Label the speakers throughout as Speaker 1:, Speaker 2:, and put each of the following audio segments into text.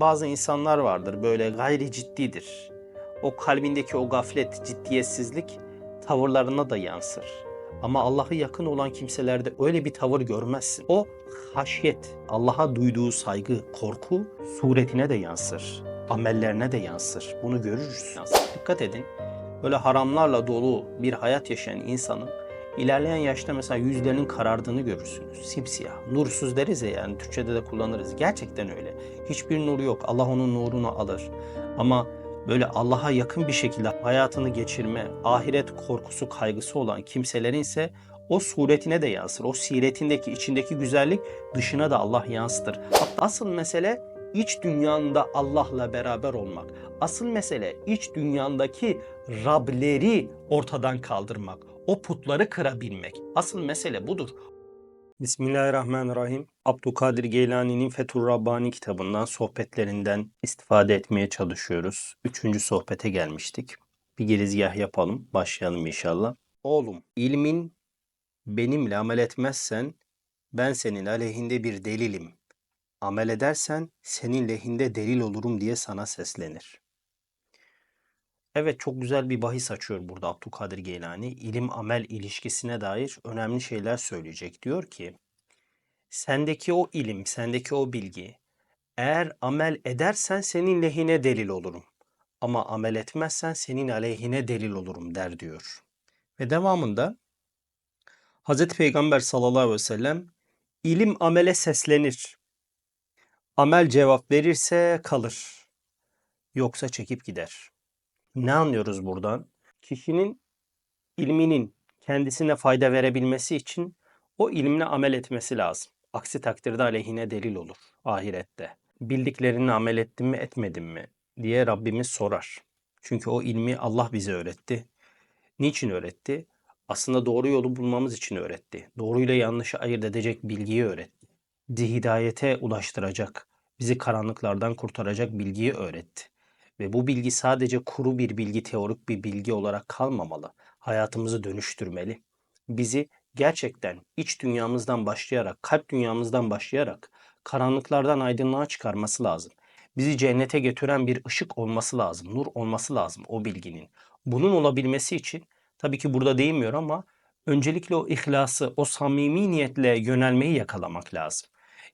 Speaker 1: Bazı insanlar vardır böyle gayri ciddidir. O kalbindeki o gaflet, ciddiyetsizlik tavırlarına da yansır. Ama Allah'a yakın olan kimselerde öyle bir tavır görmezsin. O haşyet, Allah'a duyduğu saygı, korku suretine de yansır. Amellerine de yansır. Bunu görürüz. Dikkat edin. Böyle haramlarla dolu bir hayat yaşayan insanın ilerleyen yaşta mesela yüzlerinin karardığını görürsünüz. Simsiyah. Nursuz deriz ya yani Türkçe'de de kullanırız. Gerçekten öyle. Hiçbir nuru yok. Allah onun nurunu alır. Ama böyle Allah'a yakın bir şekilde hayatını geçirme, ahiret korkusu, kaygısı olan kimselerin ise o suretine de yansır. O siretindeki, içindeki güzellik dışına da Allah yansıtır. Asıl mesele iç dünyanda Allah'la beraber olmak. Asıl mesele iç dünyandaki Rableri ortadan kaldırmak. O putları kırabilmek. Asıl mesele budur. Bismillahirrahmanirrahim. Abdülkadir Geylani'nin Fethur Rabbani kitabından, sohbetlerinden istifade etmeye çalışıyoruz. Üçüncü sohbete gelmiştik. Bir girizgah yapalım, başlayalım inşallah. Oğlum, ilmin benimle amel etmezsen ben senin aleyhinde bir delilim. Amel edersen senin lehinde delil olurum diye sana seslenir. Evet çok güzel bir bahis açıyor burada Abdülkadir Geylani. İlim amel ilişkisine dair önemli şeyler söyleyecek. Diyor ki sendeki o ilim, sendeki o bilgi eğer amel edersen senin lehine delil olurum. Ama amel etmezsen senin aleyhine delil olurum der diyor. Ve devamında Hazreti Peygamber sallallahu aleyhi ve sellem ilim amele seslenir. Amel cevap verirse kalır. Yoksa çekip gider. Ne anlıyoruz buradan? Kişinin ilminin kendisine fayda verebilmesi için o ilimle amel etmesi lazım. Aksi takdirde aleyhine delil olur ahirette. Bildiklerini amel ettim mi etmedim mi diye Rabbimiz sorar. Çünkü o ilmi Allah bize öğretti. Niçin öğretti? Aslında doğru yolu bulmamız için öğretti. Doğruyla yanlışı ayırt edecek bilgiyi öğretti. Bizi hidayete ulaştıracak, bizi karanlıklardan kurtaracak bilgiyi öğretti. Ve bu bilgi sadece kuru bir bilgi, teorik bir bilgi olarak kalmamalı. Hayatımızı dönüştürmeli. Bizi gerçekten iç dünyamızdan başlayarak, kalp dünyamızdan başlayarak karanlıklardan aydınlığa çıkarması lazım. Bizi cennete götüren bir ışık olması lazım, nur olması lazım o bilginin. Bunun olabilmesi için tabii ki burada değinmiyor ama öncelikle o ihlası, o samimi niyetle yönelmeyi yakalamak lazım.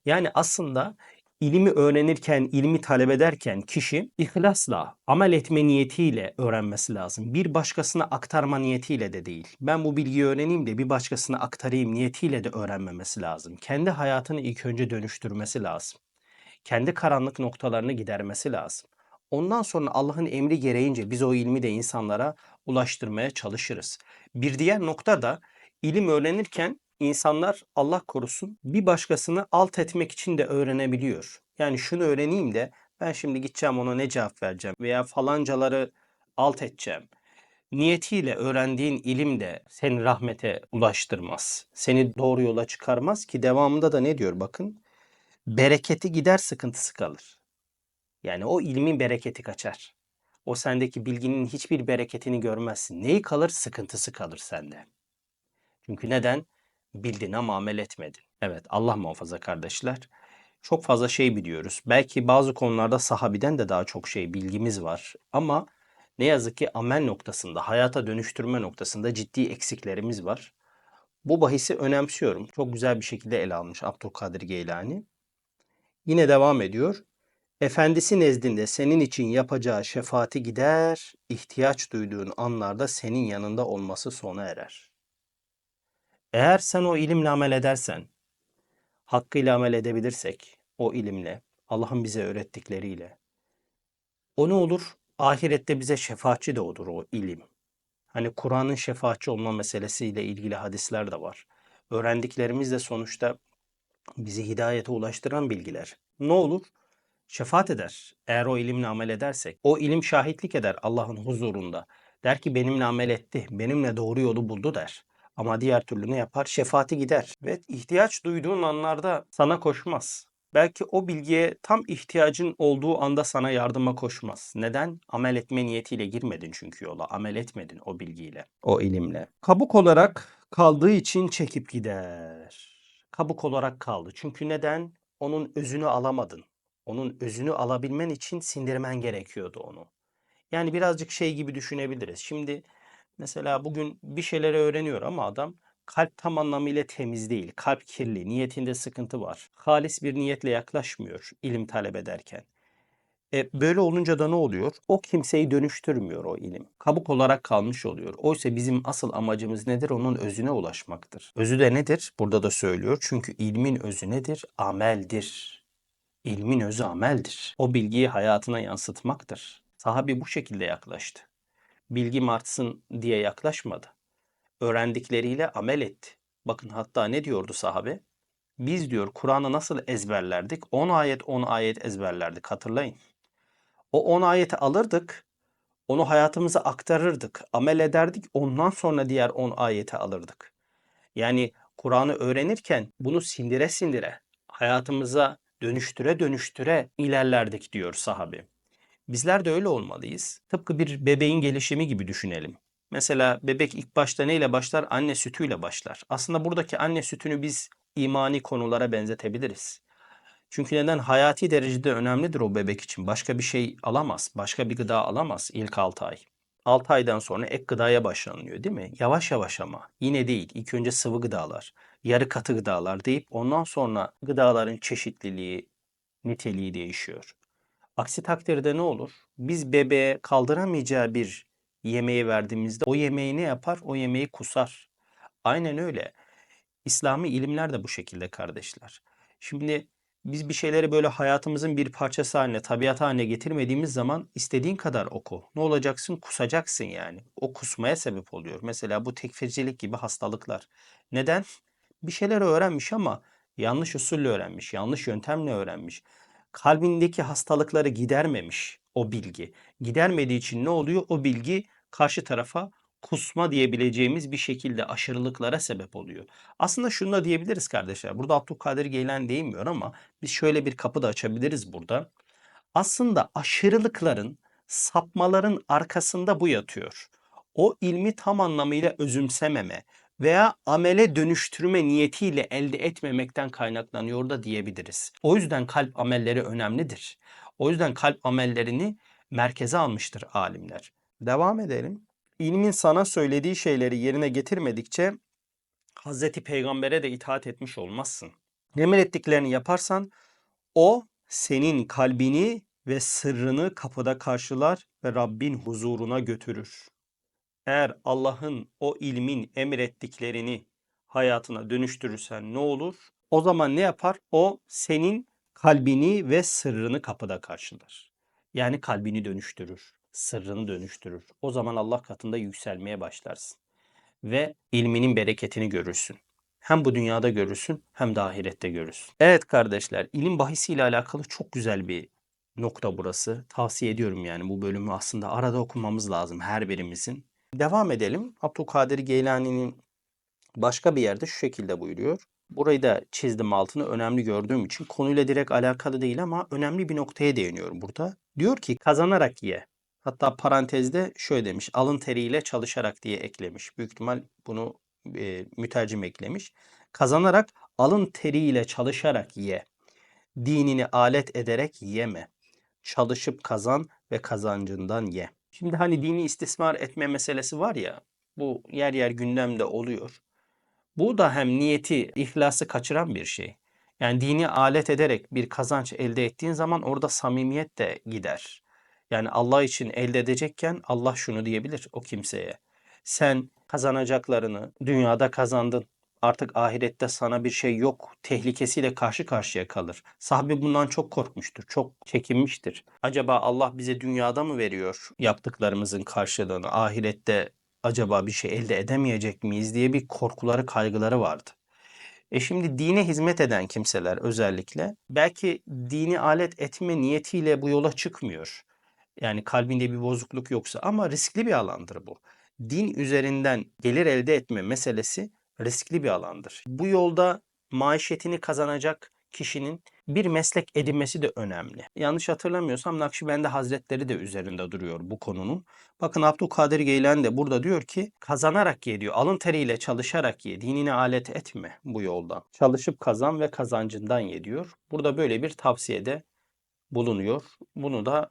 Speaker 1: Yani aslında ilmi öğrenirken, ilmi talep ederken kişi ihlasla, amel etme niyetiyle öğrenmesi lazım. Bir başkasına aktarma niyetiyle de değil. Ben bu bilgiyi öğreneyim de bir başkasına aktarayım niyetiyle de öğrenmemesi lazım. Kendi hayatını ilk önce dönüştürmesi lazım. Kendi karanlık noktalarını gidermesi lazım. Ondan sonra Allah'ın emri gereğince biz o ilmi de insanlara ulaştırmaya çalışırız. Bir diğer nokta da ilim öğrenirken insanlar Allah korusun bir başkasını alt etmek için de öğrenebiliyor. Yani şunu öğreneyim de ben şimdi gideceğim ona ne cevap vereceğim veya falancaları alt edeceğim. Niyetiyle öğrendiğin ilim de seni rahmete ulaştırmaz. Seni doğru yola çıkarmaz ki devamında da ne diyor bakın. Bereketi gider sıkıntısı kalır. Yani o ilmin bereketi kaçar. O sendeki bilginin hiçbir bereketini görmezsin. Neyi kalır? Sıkıntısı kalır sende. Çünkü neden? Bildin ama amel etmedin. Evet Allah muhafaza kardeşler. Çok fazla şey biliyoruz. Belki bazı konularda sahabiden de daha çok şey bilgimiz var. Ama ne yazık ki amel noktasında, hayata dönüştürme noktasında ciddi eksiklerimiz var. Bu bahisi önemsiyorum. Çok güzel bir şekilde ele almış Abdülkadir Geylani. Yine devam ediyor. Efendisi nezdinde senin için yapacağı şefaati gider, ihtiyaç duyduğun anlarda senin yanında olması sona erer. Eğer sen o ilimle amel edersen, hakkıyla amel edebilirsek, o ilimle, Allah'ın bize öğrettikleriyle, o ne olur? Ahirette bize şefaatçi de olur o ilim. Hani Kur'an'ın şefaatçi olma meselesiyle ilgili hadisler de var. Öğrendiklerimiz de sonuçta bizi hidayete ulaştıran bilgiler. Ne olur? Şefaat eder. Eğer o ilimle amel edersek. O ilim şahitlik eder Allah'ın huzurunda. Der ki benimle amel etti, benimle doğru yolu buldu der. Ama diğer türlü ne yapar? Şefaati gider. Ve ihtiyaç duyduğun anlarda sana koşmaz. Belki o bilgiye tam ihtiyacın olduğu anda sana yardıma koşmaz. Neden? Amel etme niyetiyle girmedin çünkü yola. Amel etmedin o bilgiyle, o ilimle. Kabuk olarak kaldığı için çekip gider. Kabuk olarak kaldı. Çünkü neden? Onun özünü alamadın. Onun özünü alabilmen için sindirmen gerekiyordu onu. Yani birazcık şey gibi düşünebiliriz. Şimdi mesela bugün bir şeyleri öğreniyor ama adam kalp tam anlamıyla temiz değil. Kalp kirli, niyetinde sıkıntı var. Halis bir niyetle yaklaşmıyor ilim talep ederken. E, böyle olunca da ne oluyor? O kimseyi dönüştürmüyor o ilim. Kabuk olarak kalmış oluyor. Oysa bizim asıl amacımız nedir? Onun özüne ulaşmaktır. Özü de nedir? Burada da söylüyor. Çünkü ilmin özü nedir? Ameldir. İlmin özü ameldir. O bilgiyi hayatına yansıtmaktır. Sahabi bu şekilde yaklaştı. Bilgim artsın diye yaklaşmadı. Öğrendikleriyle amel etti. Bakın hatta ne diyordu sahabe? Biz diyor Kur'an'ı nasıl ezberlerdik? 10 ayet 10 ayet ezberlerdik hatırlayın. O 10 ayeti alırdık, onu hayatımıza aktarırdık, amel ederdik, ondan sonra diğer 10 ayeti alırdık. Yani Kur'an'ı öğrenirken bunu sindire sindire, hayatımıza dönüştüre dönüştüre ilerlerdik diyor sahabe. Bizler de öyle olmalıyız. Tıpkı bir bebeğin gelişimi gibi düşünelim. Mesela bebek ilk başta neyle başlar? Anne sütüyle başlar. Aslında buradaki anne sütünü biz imani konulara benzetebiliriz. Çünkü neden? Hayati derecede önemlidir o bebek için. Başka bir şey alamaz. Başka bir gıda alamaz ilk 6 ay. 6 aydan sonra ek gıdaya başlanıyor değil mi? Yavaş yavaş ama. Yine değil. İlk önce sıvı gıdalar, yarı katı gıdalar deyip ondan sonra gıdaların çeşitliliği, niteliği değişiyor. Aksi takdirde ne olur? Biz bebeğe kaldıramayacağı bir yemeği verdiğimizde o yemeği ne yapar? O yemeği kusar. Aynen öyle. İslami ilimler de bu şekilde kardeşler. Şimdi biz bir şeyleri böyle hayatımızın bir parçası haline, tabiat haline getirmediğimiz zaman istediğin kadar oku. Ne olacaksın? Kusacaksın yani. O kusmaya sebep oluyor. Mesela bu tekfircilik gibi hastalıklar. Neden? Bir şeyler öğrenmiş ama yanlış usulle öğrenmiş, yanlış yöntemle öğrenmiş. Kalbindeki hastalıkları gidermemiş o bilgi. Gidermediği için ne oluyor? O bilgi karşı tarafa kusma diyebileceğimiz bir şekilde aşırılıklara sebep oluyor. Aslında şunu da diyebiliriz kardeşler. Burada Abdülkadir Geylan değinmiyor ama biz şöyle bir kapı da açabiliriz burada. Aslında aşırılıkların, sapmaların arkasında bu yatıyor. O ilmi tam anlamıyla özümsememe veya amele dönüştürme niyetiyle elde etmemekten kaynaklanıyor da diyebiliriz. O yüzden kalp amelleri önemlidir. O yüzden kalp amellerini merkeze almıştır alimler. Devam edelim ilmin sana söylediği şeyleri yerine getirmedikçe Hazreti Peygamber'e de itaat etmiş olmazsın. Emrettiklerini yaparsan o senin kalbini ve sırrını kapıda karşılar ve Rabbin huzuruna götürür. Eğer Allah'ın o ilmin emrettiklerini hayatına dönüştürürsen ne olur? O zaman ne yapar? O senin kalbini ve sırrını kapıda karşılar. Yani kalbini dönüştürür sırrını dönüştürür. O zaman Allah katında yükselmeye başlarsın. Ve ilminin bereketini görürsün. Hem bu dünyada görürsün hem de ahirette görürsün. Evet kardeşler ilim bahisiyle alakalı çok güzel bir nokta burası. Tavsiye ediyorum yani bu bölümü aslında arada okumamız lazım her birimizin. Devam edelim. Abdülkadir Geylani'nin başka bir yerde şu şekilde buyuruyor. Burayı da çizdim altını önemli gördüğüm için konuyla direkt alakalı değil ama önemli bir noktaya değiniyorum burada. Diyor ki kazanarak ye. Hatta parantezde şöyle demiş. Alın teriyle çalışarak diye eklemiş. Büyük ihtimal bunu e, mütercim eklemiş. Kazanarak alın teriyle çalışarak ye. Dinini alet ederek yeme. Çalışıp kazan ve kazancından ye. Şimdi hani dini istismar etme meselesi var ya. Bu yer yer gündemde oluyor. Bu da hem niyeti, ihlası kaçıran bir şey. Yani dini alet ederek bir kazanç elde ettiğin zaman orada samimiyet de gider. Yani Allah için elde edecekken Allah şunu diyebilir o kimseye. Sen kazanacaklarını dünyada kazandın. Artık ahirette sana bir şey yok tehlikesiyle karşı karşıya kalır. Sahabe bundan çok korkmuştur, çok çekinmiştir. Acaba Allah bize dünyada mı veriyor yaptıklarımızın karşılığını? Ahirette acaba bir şey elde edemeyecek miyiz diye bir korkuları, kaygıları vardı. E şimdi dine hizmet eden kimseler özellikle belki dini alet etme niyetiyle bu yola çıkmıyor. Yani kalbinde bir bozukluk yoksa ama riskli bir alandır bu. Din üzerinden gelir elde etme meselesi riskli bir alandır. Bu yolda maişetini kazanacak kişinin bir meslek edinmesi de önemli. Yanlış hatırlamıyorsam Nakşibendi Hazretleri de üzerinde duruyor bu konunun. Bakın Abdülkadir Geylan de burada diyor ki kazanarak ye diyor. Alın teriyle çalışarak ye. Dinine alet etme bu yoldan. Çalışıp kazan ve kazancından ye diyor. Burada böyle bir tavsiyede bulunuyor. Bunu da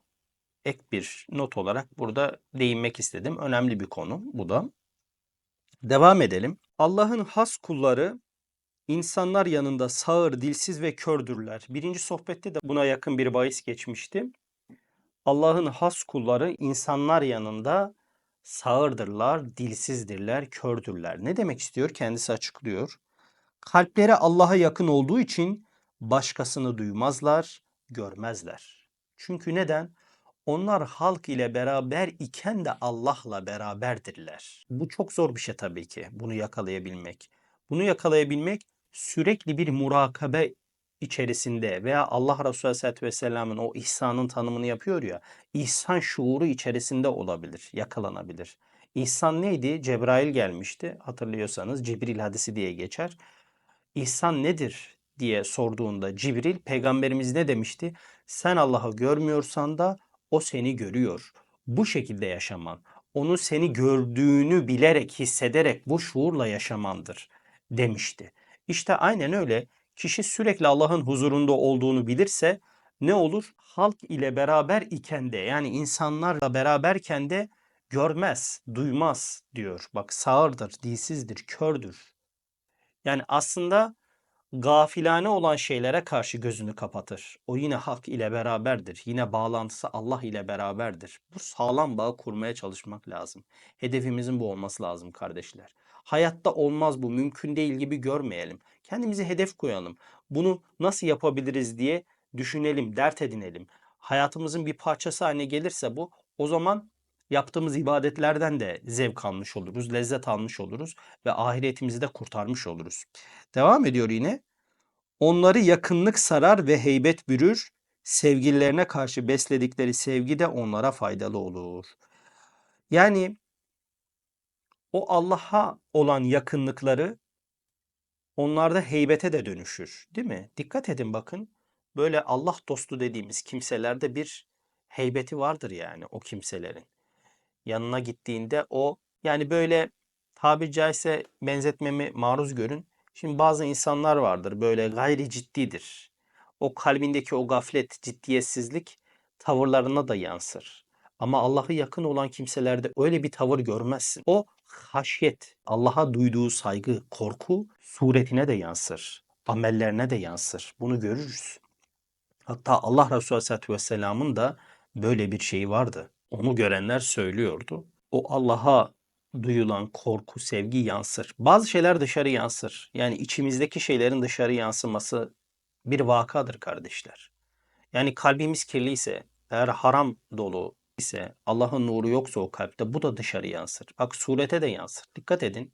Speaker 1: ek bir not olarak burada değinmek istedim. Önemli bir konu bu da. Devam edelim. Allah'ın has kulları insanlar yanında sağır, dilsiz ve kördürler. Birinci sohbette de buna yakın bir bahis geçmişti. Allah'ın has kulları insanlar yanında sağırdırlar, dilsizdirler, kördürler. Ne demek istiyor? Kendisi açıklıyor. Kalpleri Allah'a yakın olduğu için başkasını duymazlar, görmezler. Çünkü neden? Onlar halk ile beraber iken de Allah'la beraberdirler. Bu çok zor bir şey tabii ki bunu yakalayabilmek. Bunu yakalayabilmek sürekli bir murakabe içerisinde veya Allah Resulü Aleyhisselatü Vesselam'ın o ihsanın tanımını yapıyor ya, ihsan şuuru içerisinde olabilir, yakalanabilir. İhsan neydi? Cebrail gelmişti hatırlıyorsanız Cibril hadisi diye geçer. İhsan nedir diye sorduğunda Cibril peygamberimiz ne demişti? Sen Allah'ı görmüyorsan da o seni görüyor. Bu şekilde yaşaman, onun seni gördüğünü bilerek, hissederek bu şuurla yaşamandır demişti. İşte aynen öyle kişi sürekli Allah'ın huzurunda olduğunu bilirse ne olur? Halk ile beraber iken de yani insanlarla beraberken de görmez, duymaz diyor. Bak sağırdır, dilsizdir, kördür. Yani aslında gafilane olan şeylere karşı gözünü kapatır. O yine hak ile beraberdir. Yine bağlantısı Allah ile beraberdir. Bu sağlam bağı kurmaya çalışmak lazım. Hedefimizin bu olması lazım kardeşler. Hayatta olmaz bu, mümkün değil gibi görmeyelim. Kendimize hedef koyalım. Bunu nasıl yapabiliriz diye düşünelim, dert edinelim. Hayatımızın bir parçası haline gelirse bu, o zaman yaptığımız ibadetlerden de zevk almış oluruz, lezzet almış oluruz ve ahiretimizi de kurtarmış oluruz. Devam ediyor yine. Onları yakınlık sarar ve heybet bürür. Sevgililerine karşı besledikleri sevgi de onlara faydalı olur. Yani o Allah'a olan yakınlıkları onlarda heybete de dönüşür, değil mi? Dikkat edin bakın. Böyle Allah dostu dediğimiz kimselerde bir heybeti vardır yani o kimselerin. Yanına gittiğinde o yani böyle tabiri caizse benzetmemi maruz görün. Şimdi bazı insanlar vardır böyle gayri ciddidir. O kalbindeki o gaflet, ciddiyetsizlik tavırlarına da yansır. Ama Allah'a yakın olan kimselerde öyle bir tavır görmezsin. O haşyet, Allah'a duyduğu saygı, korku suretine de yansır. Amellerine de yansır. Bunu görürüz. Hatta Allah Resulü Aleyhisselatü Vesselam'ın da böyle bir şeyi vardı. Onu görenler söylüyordu. O Allah'a duyulan korku, sevgi yansır. Bazı şeyler dışarı yansır. Yani içimizdeki şeylerin dışarı yansıması bir vakadır kardeşler. Yani kalbimiz kirliyse, eğer haram dolu ise, Allah'ın nuru yoksa o kalpte bu da dışarı yansır. Bak surete de yansır. Dikkat edin.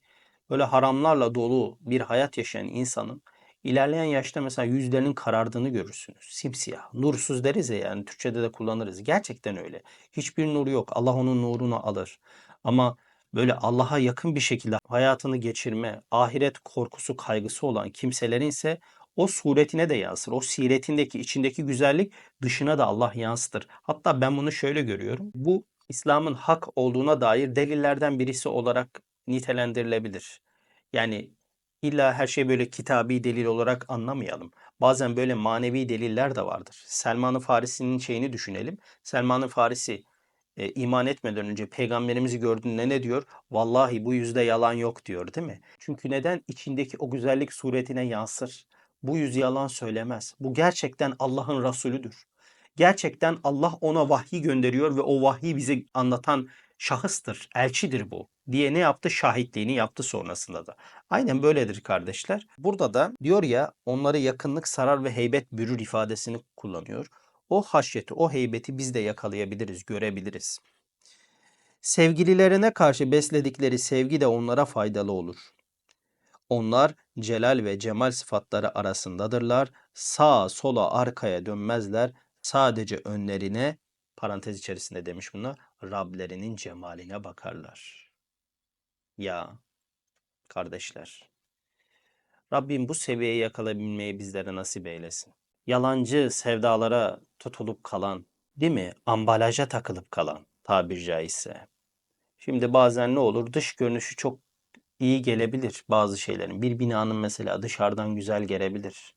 Speaker 1: Böyle haramlarla dolu bir hayat yaşayan insanın ilerleyen yaşta mesela yüzlerinin karardığını görürsünüz. Simsiyah. Nursuz deriz ya yani Türkçe'de de kullanırız. Gerçekten öyle. Hiçbir nuru yok. Allah onun nurunu alır. Ama böyle Allah'a yakın bir şekilde hayatını geçirme, ahiret korkusu, kaygısı olan kimselerin ise o suretine de yansır. O siretindeki, içindeki güzellik dışına da Allah yansıtır. Hatta ben bunu şöyle görüyorum. Bu İslam'ın hak olduğuna dair delillerden birisi olarak nitelendirilebilir. Yani illa her şey böyle kitabi delil olarak anlamayalım. Bazen böyle manevi deliller de vardır. Selman-ı Farisi'nin şeyini düşünelim. Selman-ı Farisi e, iman etmeden önce peygamberimizi gördüğünde ne diyor? Vallahi bu yüzde yalan yok diyor değil mi? Çünkü neden? içindeki o güzellik suretine yansır. Bu yüz yalan söylemez. Bu gerçekten Allah'ın Resulüdür. Gerçekten Allah ona vahyi gönderiyor ve o vahyi bize anlatan şahıstır, elçidir bu diye ne yaptı? Şahitliğini yaptı sonrasında da. Aynen böyledir kardeşler. Burada da diyor ya onları yakınlık sarar ve heybet bürür ifadesini kullanıyor. O haşyeti, o heybeti biz de yakalayabiliriz, görebiliriz. Sevgililerine karşı besledikleri sevgi de onlara faydalı olur. Onlar celal ve cemal sıfatları arasındadırlar. Sağa sola arkaya dönmezler. Sadece önlerine parantez içerisinde demiş buna Rablerinin cemaline bakarlar. Ya kardeşler Rabbim bu seviyeye yakalayabilmeyi bizlere nasip eylesin. Yalancı sevdalara tutulup kalan, değil mi? Ambalaja takılıp kalan tabir caizse. Şimdi bazen ne olur? Dış görünüşü çok iyi gelebilir bazı şeylerin. Bir binanın mesela dışarıdan güzel gelebilir.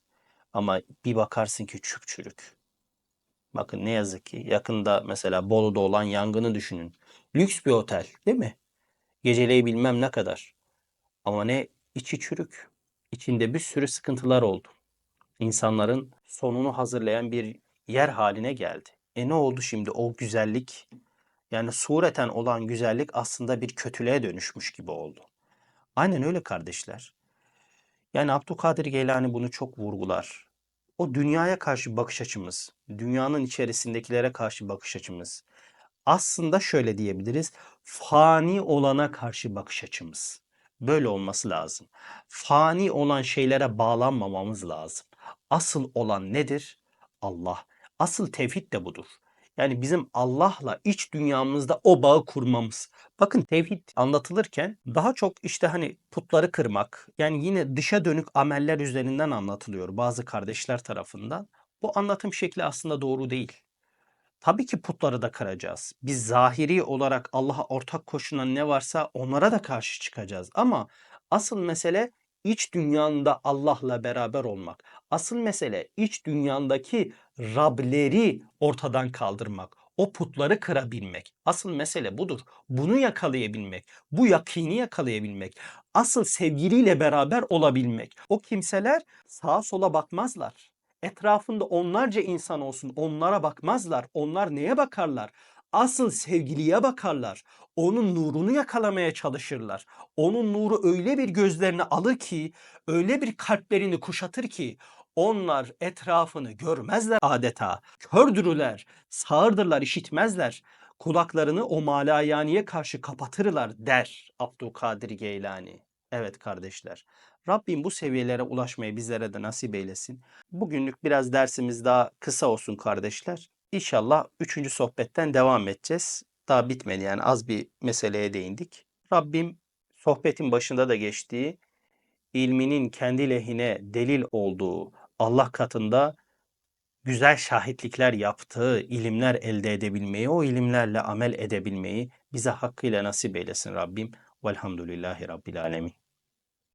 Speaker 1: Ama bir bakarsın ki çük çürük. Bakın ne yazık ki yakında mesela Bolu'da olan yangını düşünün. Lüks bir otel değil mi? Geceleyi bilmem ne kadar. Ama ne içi çürük. İçinde bir sürü sıkıntılar oldu. İnsanların sonunu hazırlayan bir yer haline geldi. E ne oldu şimdi o güzellik? Yani sureten olan güzellik aslında bir kötülüğe dönüşmüş gibi oldu. Aynen öyle kardeşler. Yani Abdülkadir Geylani bunu çok vurgular. O dünyaya karşı bakış açımız, dünyanın içerisindekilere karşı bakış açımız. Aslında şöyle diyebiliriz. Fani olana karşı bakış açımız. Böyle olması lazım. Fani olan şeylere bağlanmamamız lazım. Asıl olan nedir? Allah. Asıl tevhid de budur. Yani bizim Allah'la iç dünyamızda o bağı kurmamız. Bakın tevhid anlatılırken daha çok işte hani putları kırmak yani yine dışa dönük ameller üzerinden anlatılıyor bazı kardeşler tarafından. Bu anlatım şekli aslında doğru değil. Tabii ki putları da kıracağız. Biz zahiri olarak Allah'a ortak koşulan ne varsa onlara da karşı çıkacağız. Ama asıl mesele iç dünyanda Allah'la beraber olmak. Asıl mesele iç dünyandaki Rableri ortadan kaldırmak. O putları kırabilmek. Asıl mesele budur. Bunu yakalayabilmek. Bu yakini yakalayabilmek. Asıl sevgiliyle beraber olabilmek. O kimseler sağa sola bakmazlar etrafında onlarca insan olsun onlara bakmazlar. Onlar neye bakarlar? Asıl sevgiliye bakarlar. Onun nurunu yakalamaya çalışırlar. Onun nuru öyle bir gözlerini alır ki, öyle bir kalplerini kuşatır ki onlar etrafını görmezler adeta. Kördürüler, sağırdırlar, işitmezler. Kulaklarını o malayaniye karşı kapatırlar der Abdülkadir Geylani. Evet kardeşler. Rabbim bu seviyelere ulaşmayı bizlere de nasip eylesin. Bugünlük biraz dersimiz daha kısa olsun kardeşler. İnşallah üçüncü sohbetten devam edeceğiz. Daha bitmedi yani az bir meseleye değindik. Rabbim sohbetin başında da geçtiği ilminin kendi lehine delil olduğu Allah katında güzel şahitlikler yaptığı ilimler elde edebilmeyi, o ilimlerle amel edebilmeyi bize hakkıyla nasip eylesin Rabbim. Velhamdülillahi Rabbil Alemin.